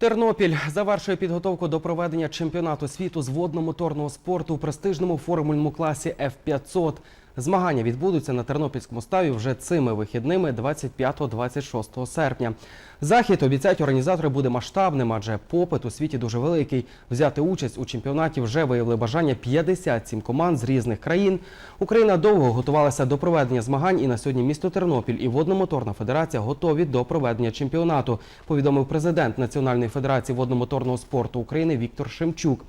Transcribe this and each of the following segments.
Тернопіль завершує підготовку до проведення чемпіонату світу з водно-моторного спорту у престижному формульному класі F500. Змагання відбудуться на Тернопільському ставі вже цими вихідними 25-26 серпня. Захід обіцяють організатори буде масштабним, адже попит у світі дуже великий. Взяти участь у чемпіонаті вже виявили бажання 57 команд з різних країн. Україна довго готувалася до проведення змагань, і на сьогодні місто Тернопіль і водно-моторна федерація готові до проведення чемпіонату. Повідомив президент Національної федерації водно-моторного спорту України Віктор Шемчук.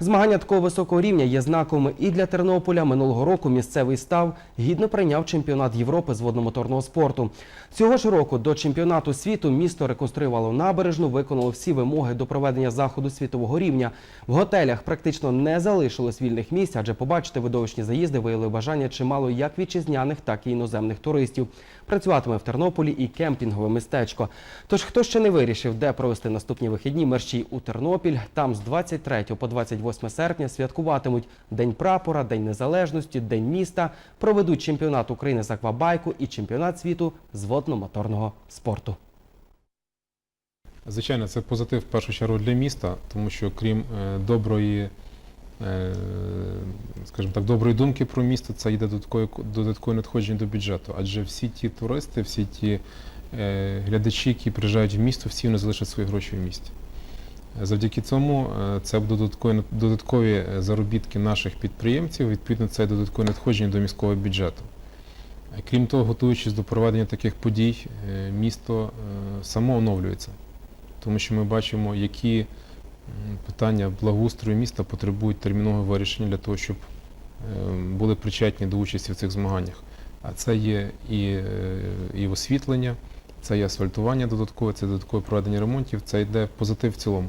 Змагання такого високого рівня є знаковими і для Тернополя. Минулого року місцевий став гідно прийняв чемпіонат Європи з водно-моторного спорту. Цього ж року до чемпіонату світу місто реконструювало набережну, виконало всі вимоги до проведення заходу світового рівня. В готелях практично не залишилось вільних місць, адже побачити видовищні заїзди виявили бажання чимало як вітчизняних, так і іноземних туристів. Працюватиме в Тернополі і кемпінгове містечко. Тож, хто ще не вирішив, де провести наступні вихідні, мерщій у Тернопіль. Там з 23 по 28 серпня святкуватимуть День прапора, День Незалежності, День міста, проведуть чемпіонат України з аквабайку і чемпіонат світу з водно-моторного спорту. Звичайно, це позитив в першу чергу для міста, тому що крім е, доброї, е, скажімо так, доброї думки про місто, це йде додаткове, надходження до бюджету. Адже всі ті туристи, всі ті е, глядачі, які приїжджають в місто, всі вони залишать свої гроші в місті. Завдяки цьому е, це додаткові, додаткові е, заробітки наших підприємців, відповідно, це додаткове надходження до міського бюджету. Е, Крім того, готуючись до проведення таких подій, місто само оновлюється тому що ми бачимо, які питання благоустрою міста потребують термінового вирішення для того, щоб були причетні до участі в цих змаганнях. А це є і, і освітлення, це є асфальтування додаткове, це додаткове проведення ремонтів, це йде позитив в цілому.